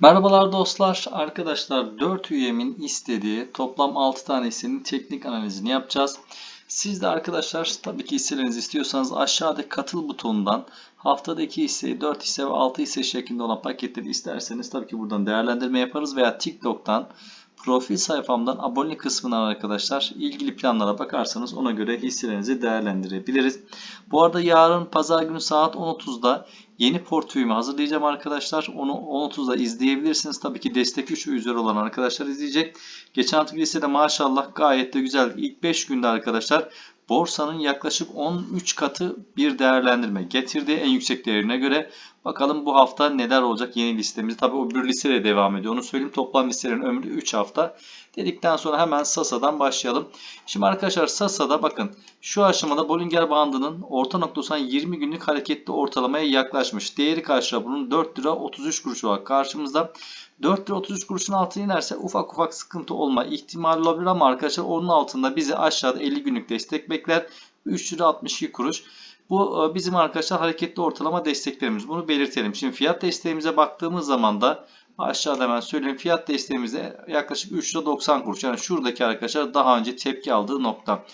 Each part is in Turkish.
Merhabalar dostlar. Arkadaşlar 4 üyemin istediği toplam 6 tane hissenin teknik analizini yapacağız. Siz de arkadaşlar tabii ki hisselerinizi istiyorsanız aşağıdaki katıl butonundan haftadaki hisseyi 4 hisse ve 6 hisse şeklinde olan paketleri isterseniz tabii ki buradan değerlendirme yaparız veya TikTok'tan profil sayfamdan abone kısmından arkadaşlar ilgili planlara bakarsanız ona göre hisselerinizi değerlendirebiliriz. Bu arada yarın pazar günü saat 10.30'da Yeni portföyümü hazırlayacağım arkadaşlar. Onu 10.30'da izleyebilirsiniz. Tabii ki destek 3 ve üzeri olan arkadaşlar izleyecek. Geçen haftaki listede maşallah gayet de güzel. İlk 5 günde arkadaşlar borsanın yaklaşık 13 katı bir değerlendirme getirdi en yüksek değerine göre. Bakalım bu hafta neler olacak yeni listemizde. Tabii o bir listeyle devam ediyor. Onu söyleyeyim. Toplam listelerin ömrü 3 hafta. Dedikten sonra hemen Sasa'dan başlayalım. Şimdi arkadaşlar Sasa'da bakın şu aşamada Bollinger bandının orta noktasından 20 günlük hareketli ortalamaya yaklaşmış. Değeri karşıya bunun 4 lira 33 kuruş olarak karşımızda. 4 lira 33 kuruşun altına inerse ufak ufak sıkıntı olma ihtimali olabilir ama arkadaşlar onun altında bizi aşağıda 50 günlük destek bekler. 3 lira 62 kuruş. Bu e, bizim arkadaşlar hareketli ortalama desteklerimiz. Bunu belirtelim. Şimdi fiyat desteğimize baktığımız zaman da aşağıda hemen söyleyeyim. Fiyat desteğimizde yaklaşık 3 lira 90 kuruş. Yani şuradaki arkadaşlar daha önce tepki aldığı nokta.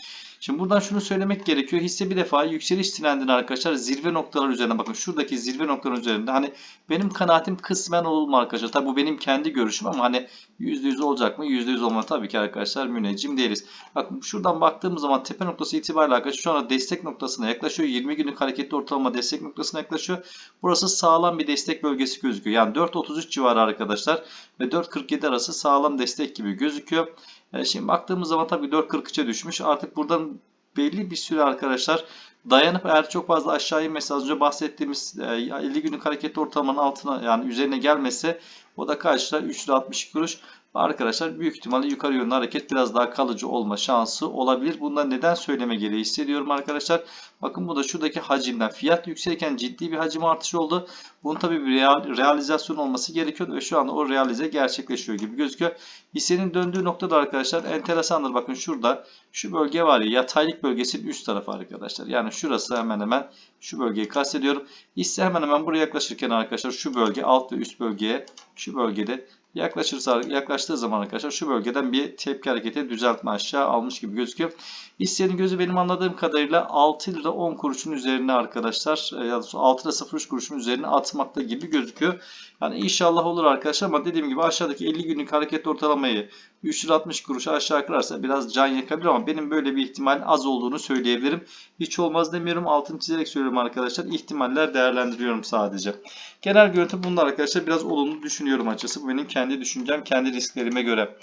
Şimdi buradan şunu söylemek gerekiyor. Hisse bir defa yükseliş trendini arkadaşlar zirve noktalar üzerine bakın. Şuradaki zirve noktalar üzerinde hani benim kanaatim kısmen olma arkadaşlar. Tabi bu benim kendi görüşüm ama hani %100 olacak mı? %100 olma tabii ki arkadaşlar müneccim değiliz. Bakın şuradan baktığımız zaman tepe noktası itibariyle arkadaşlar şu anda destek noktasına yaklaşıyor. 20 günlük hareketli ortalama destek noktasına yaklaşıyor. Burası sağlam bir destek bölgesi gözüküyor. Yani 4.33 civarı arkadaşlar ve 4.47 arası sağlam destek gibi gözüküyor. E, şimdi baktığımız zaman tabii 4.43'e düşmüş. Artık buradan belli bir süre arkadaşlar dayanıp eğer çok fazla aşağı inmesi az önce bahsettiğimiz 50 e, günlük hareketli ortalamanın altına yani üzerine gelmese o da kaçta 3 lira 62 kuruş. Arkadaşlar büyük ihtimalle yukarı yönlü hareket biraz daha kalıcı olma şansı olabilir. Bundan neden söyleme gereği hissediyorum arkadaşlar. Bakın bu da şuradaki hacimden. Fiyat yükselirken ciddi bir hacim artışı oldu. Bunun tabi bir realizasyon olması gerekiyordu ve şu anda o realize gerçekleşiyor gibi gözüküyor. Hissenin döndüğü noktada arkadaşlar enteresandır. Bakın şurada şu bölge var ya yataylık bölgesinin üst tarafı arkadaşlar. Yani şurası hemen hemen şu bölgeyi kastediyorum. Hisse hemen hemen buraya yaklaşırken arkadaşlar şu bölge alt ve üst bölgeye şu bölgede Yaklaşırsa, yaklaştığı zaman arkadaşlar şu bölgeden bir tepki hareketi düzeltme aşağı almış gibi gözüküyor. Hissenin gözü benim anladığım kadarıyla 6 lira 10 kuruşun üzerine arkadaşlar e, ya da 6 lira 03 kuruşun üzerine atmakta gibi gözüküyor. Yani inşallah olur arkadaşlar ama dediğim gibi aşağıdaki 50 günlük hareket ortalamayı 3 lira 60 kuruş aşağı kırarsa biraz can yakabilir ama benim böyle bir ihtimal az olduğunu söyleyebilirim. Hiç olmaz demiyorum altını çizerek söylüyorum arkadaşlar. İhtimaller değerlendiriyorum sadece. Genel görüntü bunda arkadaşlar biraz olumlu düşünüyorum açısı. Bu benim kendi düşüncem, kendi risklerime göre.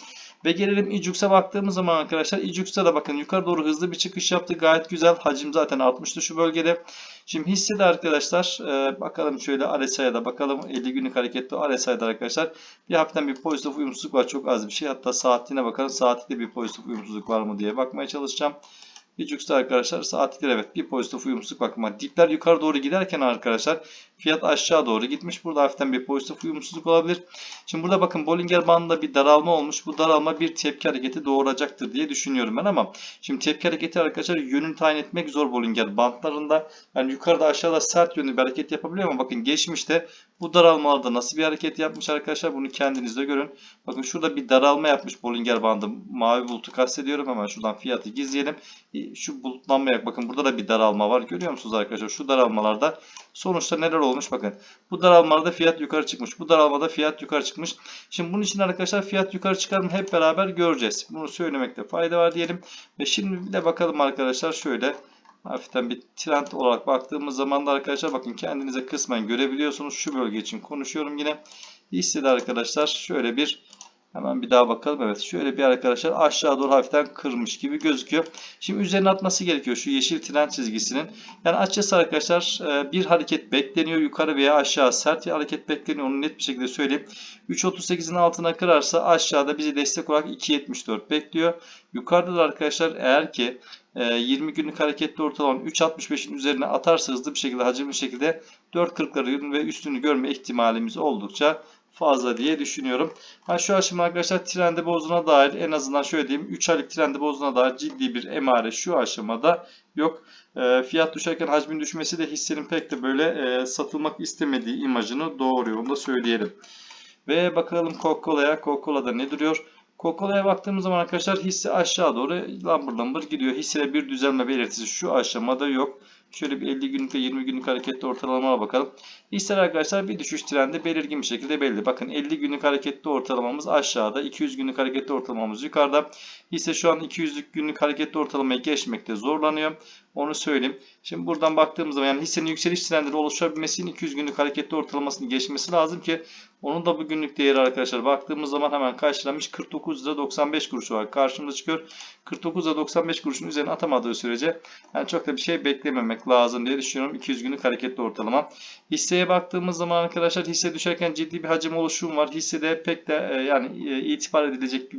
Ve gelelim İCUX'a baktığımız zaman arkadaşlar İCUX'a da bakın yukarı doğru hızlı bir çıkış yaptı. Gayet güzel. Hacim zaten artmıştı şu bölgede. Şimdi hissede arkadaşlar e, bakalım şöyle RSI'ye da bakalım. 50 günlük hareketli RSI'de arkadaşlar bir hafiften bir pozitif uyumsuzluk var. Çok az bir şey. Hatta saatliğine bakalım. Saatlikte bir pozitif uyumsuzluk var mı diye bakmaya çalışacağım. Bijux'ta arkadaşlar saatlikler evet bir pozitif uyumsuzluk bakma. Dipler yukarı doğru giderken arkadaşlar fiyat aşağı doğru gitmiş. Burada hafiften bir pozitif uyumsuzluk olabilir. Şimdi burada bakın Bollinger bandında bir daralma olmuş. Bu daralma bir tepki hareketi doğuracaktır diye düşünüyorum ben ama şimdi tepki hareketi arkadaşlar yönünü tayin etmek zor Bollinger bandlarında. Yani yukarıda aşağıda sert yönlü bir hareket yapabiliyor ama bakın geçmişte bu daralmalarda nasıl bir hareket yapmış arkadaşlar bunu kendiniz de görün. Bakın şurada bir daralma yapmış Bollinger bandı. Mavi bulutu kastediyorum. Hemen şuradan fiyatı gizleyelim. Şu bulutlanmaya bakın burada da bir daralma var. Görüyor musunuz arkadaşlar? Şu daralmalarda sonuçta neler olmuş bakın. Bu daralmada fiyat yukarı çıkmış. Bu daralmada fiyat yukarı çıkmış. Şimdi bunun için arkadaşlar fiyat yukarı çıkar hep beraber göreceğiz. Bunu söylemekte fayda var diyelim. Ve şimdi bir de bakalım arkadaşlar şöyle hafiften bir trend olarak baktığımız zaman da arkadaşlar bakın kendinize kısmen görebiliyorsunuz. Şu bölge için konuşuyorum yine. Hissede arkadaşlar şöyle bir Hemen bir daha bakalım. Evet şöyle bir arkadaşlar aşağı doğru hafiften kırmış gibi gözüküyor. Şimdi üzerine atması gerekiyor şu yeşil tren çizgisinin. Yani açıkçası arkadaşlar e, bir hareket bekleniyor. Yukarı veya aşağı sert bir hareket bekleniyor. Onu net bir şekilde söyleyeyim. 3.38'in altına kırarsa aşağıda bizi destek olarak 2.74 bekliyor. Yukarıda da arkadaşlar eğer ki 20 e, günlük hareketli ortalama 3.65'in üzerine atarsa hızlı bir şekilde hacimli şekilde 4.40'ları ve üstünü görme ihtimalimiz oldukça fazla diye düşünüyorum. Ha şu aşama arkadaşlar trendi bozduğuna dair en azından şöyle diyeyim 3 aylık trendi bozduğuna dair ciddi bir emare şu aşamada yok. E, fiyat düşerken hacmin düşmesi de hissenin pek de böyle e, satılmak istemediği imajını doğuruyor. Onu da söyleyelim. Ve bakalım Coca-Cola'ya. Coca-Cola'da ne duruyor? Coca-Cola'ya baktığımız zaman arkadaşlar hisse aşağı doğru lambır lambır gidiyor. Hissede bir düzelme belirtisi şu aşamada yok. Şöyle bir 50 günlük ve 20 günlük hareketli ortalamaya bakalım. Hisseler arkadaşlar bir düşüş trendi belirgin bir şekilde belli. Bakın 50 günlük hareketli ortalamamız aşağıda. 200 günlük hareketli ortalamamız yukarıda. Hisse şu an 200'lük günlük hareketli ortalamayı geçmekte zorlanıyor. Onu söyleyeyim. Şimdi buradan baktığımız zaman yani hissenin yükseliş trendleri oluşabilmesi için 200 günlük hareketli ortalamasını geçmesi lazım ki onun da bugünlük değeri arkadaşlar baktığımız zaman hemen karşılamış 49 lira 95 kuruş var. Karşımıza çıkıyor. 49 lira 95 kuruşun üzerine atamadığı sürece yani çok da bir şey beklememek lazım diye düşünüyorum. 200 günlük hareketli ortalama. Hisseye baktığımız zaman arkadaşlar hisse düşerken ciddi bir hacim oluşum var. Hissede pek de e, yani e, itibar edilecek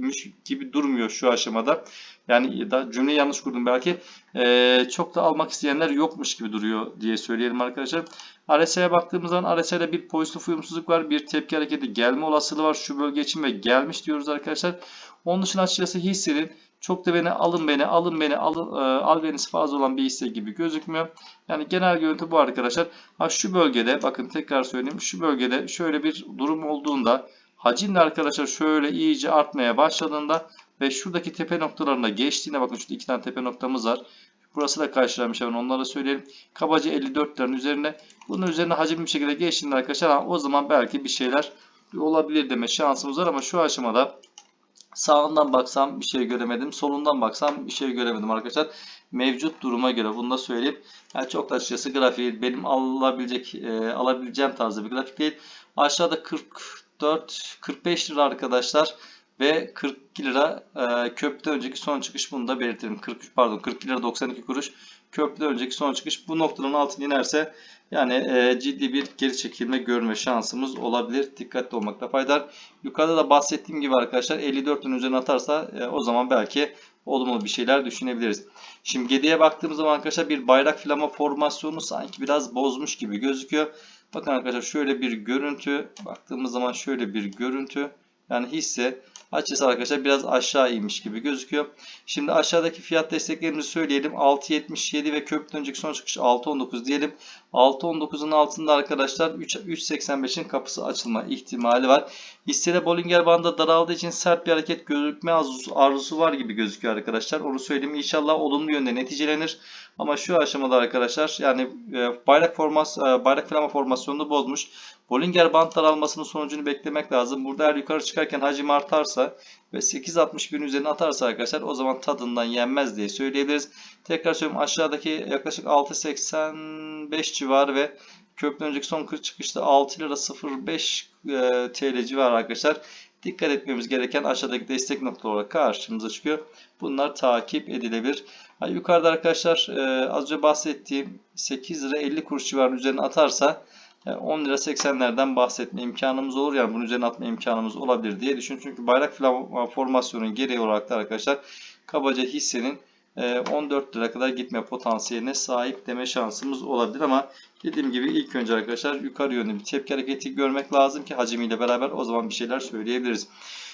gibi durmuyor şu aşamada. Yani da cümleyi yanlış kurdum belki. E, çok da almak isteyenler yokmuş gibi duruyor diye söyleyelim arkadaşlar. RSI'ye baktığımız zaman RSI'de bir pozitif uyumsuzluk var. Bir tepki hareketi gelme olasılığı var. Şu bölge için ve gelmiş diyoruz arkadaşlar. Onun dışında açıkçası hissenin çok da beni alın beni alın beni alın, e, al benisi fazla olan bir hisse gibi gözükmüyor. Yani genel görüntü bu arkadaşlar. Ha şu bölgede bakın tekrar söyleyeyim. Şu bölgede şöyle bir durum olduğunda hacim arkadaşlar şöyle iyice artmaya başladığında ve şuradaki tepe noktalarına geçtiğinde bakın şurada iki tane tepe noktamız var. Burası da karşılanmış hemen onlara söyleyelim. Kabaca 54'lerin üzerine. Bunun üzerine hacimli bir şekilde geçtiğinde arkadaşlar o zaman belki bir şeyler olabilir deme şansımız var ama şu aşamada sağından baksam bir şey göremedim. Solundan baksam bir şey göremedim arkadaşlar. Mevcut duruma göre bunu da söyleyeyim. Yani çok da açıkçası grafiği benim alabilecek e, alabileceğim tarzda bir grafik değil. Aşağıda 44 45 lira arkadaşlar ve 42 lira e, köprüden önceki son çıkış bunu da belirtelim. 43 pardon 42 lira 92 kuruş köprüden önceki son çıkış bu noktanın altına inerse yani e, ciddi bir geri çekilme görme şansımız olabilir. Dikkatli olmakta fayda var. Yukarıda da bahsettiğim gibi arkadaşlar 54'ün üzerine atarsa e, o zaman belki olumlu bir şeyler düşünebiliriz. Şimdi geriye baktığımız zaman arkadaşlar bir bayrak flama formasyonu sanki biraz bozmuş gibi gözüküyor. Bakın arkadaşlar şöyle bir görüntü. Baktığımız zaman şöyle bir görüntü. Yani hisse açısı arkadaşlar biraz aşağı inmiş gibi gözüküyor. Şimdi aşağıdaki fiyat desteklerimizi söyleyelim. 6.77 ve köprü önceki son çıkış 6.19 diyelim. 6.19'un altında arkadaşlar 3.85'in kapısı açılma ihtimali var. Hissede Bollinger bandı daraldığı için sert bir hareket gözükme arzusu var gibi gözüküyor arkadaşlar. Onu söyleyeyim. İnşallah olumlu yönde neticelenir. Ama şu aşamada arkadaşlar yani e, bayrak formas e, bayrak flama formasyonunu bozmuş. Bollinger band daralmasının sonucunu beklemek lazım. Burada eğer yukarı çıkarken hacim artarsa ve 8.61'in üzerine atarsa arkadaşlar o zaman tadından yenmez diye söyleyebiliriz. Tekrar söylüyorum aşağıdaki yaklaşık 6.85 civarı ve köprü önceki son çıkışta 6 lira 05 e, TL civarı arkadaşlar. Dikkat etmemiz gereken aşağıdaki destek noktaları olarak karşımıza çıkıyor. Bunlar takip edilebilir. Yani yukarıda arkadaşlar e, az önce bahsettiğim 8 lira 50 kuruş civarının üzerine atarsa 10 lira 80'lerden bahsetme imkanımız olur. Yani bunun üzerine atma imkanımız olabilir diye düşünüyorum. Çünkü bayrak formasyonun gereği olarak da arkadaşlar kabaca hissenin 14 lira kadar gitme potansiyeline sahip deme şansımız olabilir ama dediğim gibi ilk önce arkadaşlar yukarı yönlü bir tepki hareketi görmek lazım ki hacimiyle beraber o zaman bir şeyler söyleyebiliriz.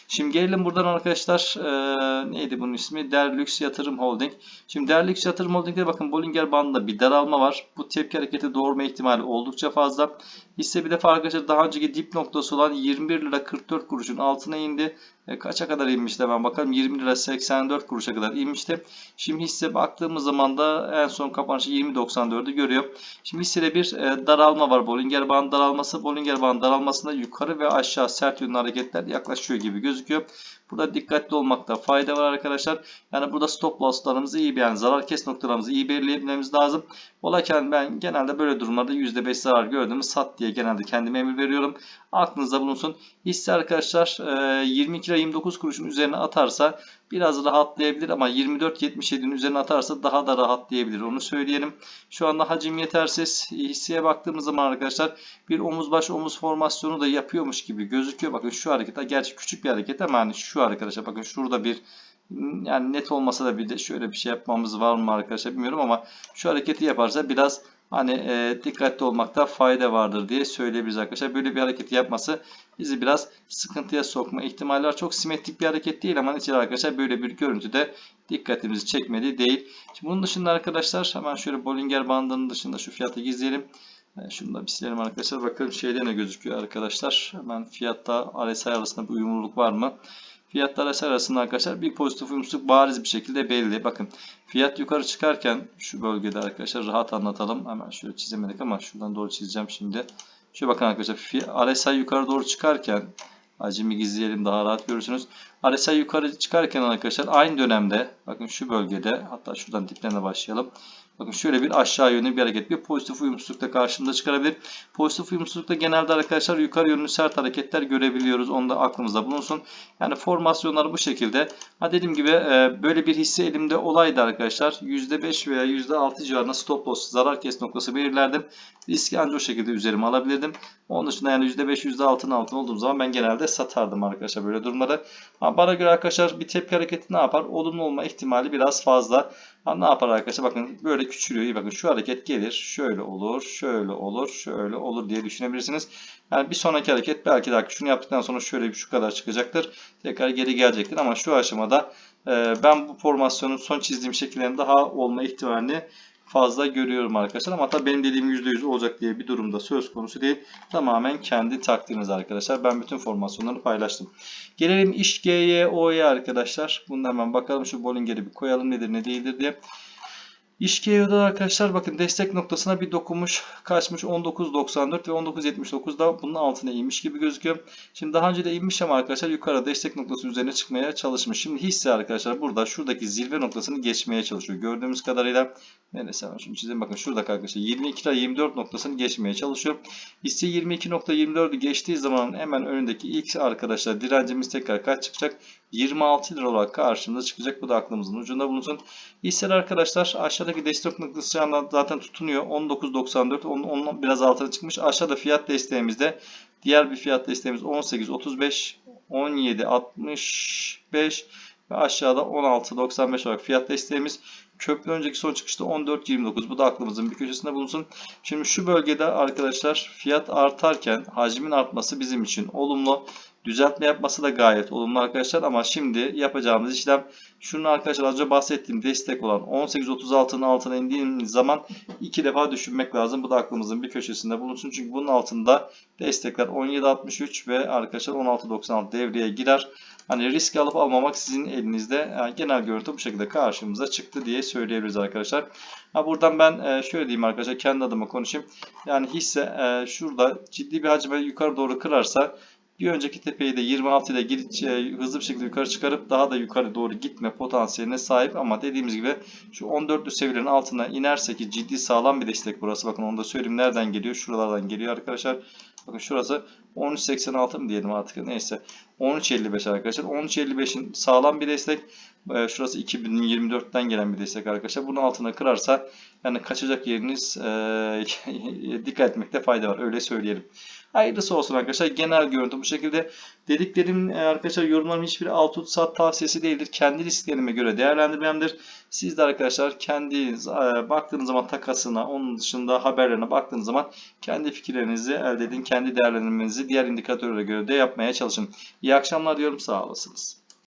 Şimdi gelelim buradan arkadaşlar e, neydi bunun ismi? Derlux Yatırım Holding. Şimdi Derlux Yatırım Holding'de bakın Bollinger bandında bir daralma var. Bu tepki hareketi doğurma ihtimali oldukça fazla. Hisse bir defa arkadaşlar daha önceki dip noktası olan 21 lira 44 kuruşun altına indi. E, kaça kadar inmişti hemen bakalım. 20 lira 84 kuruşa kadar inmişti. Şimdi hisse baktığımız zaman da en son kapanışı 20.94'ü görüyor. Şimdi hissede bir e, daralma var. Bollinger band daralması. Bollinger band daralmasında yukarı ve aşağı sert yönlü hareketler yaklaşıyor gibi gözüküyor. Burada dikkatli olmakta fayda var arkadaşlar. Yani burada stop loss'larımızı iyi yani zarar kes noktalarımızı iyi belirleyebilmemiz lazım. Olayken ben genelde böyle durumlarda %5 zarar gördüğümü sat diye genelde kendime emir veriyorum. Aklınızda bulunsun. Hisse arkadaşlar 22 lira 29 kuruşun üzerine atarsa biraz rahatlayabilir ama 24.77'nin üzerine atarsa daha da rahatlayabilir. Onu söyleyelim. Şu anda hacim yetersiz. Hisseye baktığımız zaman arkadaşlar bir omuz baş omuz formasyonu da yapıyormuş gibi gözüküyor. Bakın şu hareket gerçi küçük bir hareket ama hani şu arkadaşlar bakın şurada bir yani net olmasa da bir de şöyle bir şey yapmamız var mı arkadaşlar bilmiyorum ama şu hareketi yaparsa biraz hani e, dikkatli olmakta fayda vardır diye söyleyebiliriz arkadaşlar. Böyle bir hareket yapması bizi biraz sıkıntıya sokma ihtimali var. Çok simetrik bir hareket değil ama neticede arkadaşlar böyle bir görüntüde dikkatimizi çekmedi değil. Şimdi bunun dışında arkadaşlar hemen şöyle Bollinger bandının dışında şu fiyatı gizleyelim. Ben şunu da bir silelim arkadaşlar. Bakalım şeyde ne gözüküyor arkadaşlar. Hemen fiyatta RSI arasında bir uyumluluk var mı? Fiyatlar RSI arasında arkadaşlar bir pozitif uyumsuzluk bariz bir şekilde belli. Bakın fiyat yukarı çıkarken şu bölgede arkadaşlar rahat anlatalım. Hemen şöyle çizemedik ama şuradan doğru çizeceğim şimdi. Şöyle bakın arkadaşlar RSI yukarı doğru çıkarken hacmi gizleyelim daha rahat görürsünüz. RSI yukarı çıkarken arkadaşlar aynı dönemde bakın şu bölgede hatta şuradan diplerine başlayalım. Bakın şöyle bir aşağı yönlü bir hareket. Bir pozitif uyumsuzlukta karşımıza çıkarabilir. Pozitif uyumsuzlukta genelde arkadaşlar yukarı yönlü sert hareketler görebiliyoruz. Onu da aklımızda bulunsun. Yani formasyonlar bu şekilde. Ha dediğim gibi e, böyle bir hisse elimde olaydı arkadaşlar. %5 veya %6 civarında stop loss zarar kes noktası belirlerdim. Riski ancak o şekilde üzerime alabilirdim. Onun dışında yani %5 %6'nın altında olduğum zaman ben genelde satardım arkadaşlar böyle durumları. Ha, bana göre arkadaşlar bir tepki hareketi ne yapar? Olumlu olma ihtimali biraz fazla. Ha, ne yapar arkadaşlar? Bakın böyle küçülüyor. Bakın şu hareket gelir. Şöyle olur, şöyle olur, şöyle olur diye düşünebilirsiniz. Yani bir sonraki hareket belki de şunu yaptıktan sonra şöyle bir şu kadar çıkacaktır. Tekrar geri gelecektir ama şu aşamada e, ben bu formasyonun son çizdiğim şekillerin daha olma ihtimalini fazla görüyorum arkadaşlar. Ama tabii benim dediğim %100 olacak diye bir durumda söz konusu değil. Tamamen kendi takdiriniz arkadaşlar. Ben bütün formasyonları paylaştım. Gelelim iş GYO'ya arkadaşlar. Bunu hemen bakalım şu Bollinger'i bir koyalım nedir ne değildir diye. İş GYO'da arkadaşlar bakın destek noktasına bir dokunmuş. Kaçmış 19.94 ve 19.79'da bunun altına inmiş gibi gözüküyor. Şimdi daha önce de inmiş ama arkadaşlar yukarı destek noktası üzerine çıkmaya çalışmış. Şimdi hisse arkadaşlar burada şuradaki zirve noktasını geçmeye çalışıyor. Gördüğümüz kadarıyla neresi hemen şunu çizeyim. Bakın şurada arkadaşlar 22 lira 24 noktasını geçmeye çalışıyor. Hisse 22.24'ü geçtiği zaman hemen önündeki ilk arkadaşlar direncimiz tekrar kaç çıkacak? 26 lira olarak karşımıza çıkacak. Bu da aklımızın ucunda bulunsun. Hisseler arkadaşlar aşağıdaki destek noktası zaten tutunuyor. 19.94 onun, onun biraz altına çıkmış. Aşağıda fiyat desteğimizde diğer bir fiyat desteğimiz 18.35 17.65 ve aşağıda 16.95 olarak fiyat desteğimiz. Köprü önceki son çıkışta 14.29. Bu da aklımızın bir köşesinde bulunsun. Şimdi şu bölgede arkadaşlar fiyat artarken hacmin artması bizim için olumlu. Düzeltme yapması da gayet olumlu arkadaşlar ama şimdi yapacağımız işlem şunun arkadaşlar az önce bahsettiğim destek olan 18.36'nın altına indiğimiz zaman iki defa düşünmek lazım. Bu da aklımızın bir köşesinde bulunsun. Çünkü bunun altında destekler 17.63 ve arkadaşlar 16.96 devreye girer. Hani risk alıp almamak sizin elinizde. Yani genel görüntü bu şekilde karşımıza çıktı diye söyleyebiliriz arkadaşlar. Ha buradan ben e, şöyle diyeyim arkadaşlar kendi adıma konuşayım. Yani hisse e, şurada ciddi bir hacme yukarı doğru kırarsa bir önceki tepeyi de 26 ile giriş, e, hızlı bir şekilde yukarı çıkarıp daha da yukarı doğru gitme potansiyeline sahip ama dediğimiz gibi şu 14'lü seviyelerin altına inerse ki ciddi sağlam bir destek burası. Bakın onu da söyleyeyim nereden geliyor? Şuralardan geliyor arkadaşlar. Bakın şurası 13.86 mı diyelim artık neyse. 13.55 arkadaşlar. 13.55'in sağlam bir destek. E, şurası 2024'ten gelen bir destek arkadaşlar. Bunun altına kırarsa yani kaçacak yeriniz e, dikkat etmekte fayda var. Öyle söyleyelim. Hayırlısı olsun arkadaşlar. Genel görüntü bu şekilde. Dediklerim e, arkadaşlar yorumlarım hiçbir alt ut sat tavsiyesi değildir. Kendi risklerime göre değerlendirmemdir. Siz de arkadaşlar kendi baktığınız zaman takasına, onun dışında haberlerine baktığınız zaman kendi fikirlerinizi elde edin. Kendi değerlendirmenizi diğer indikatörlere göre de yapmaya çalışın. İyi akşamlar diyorum. Sağ olasınız.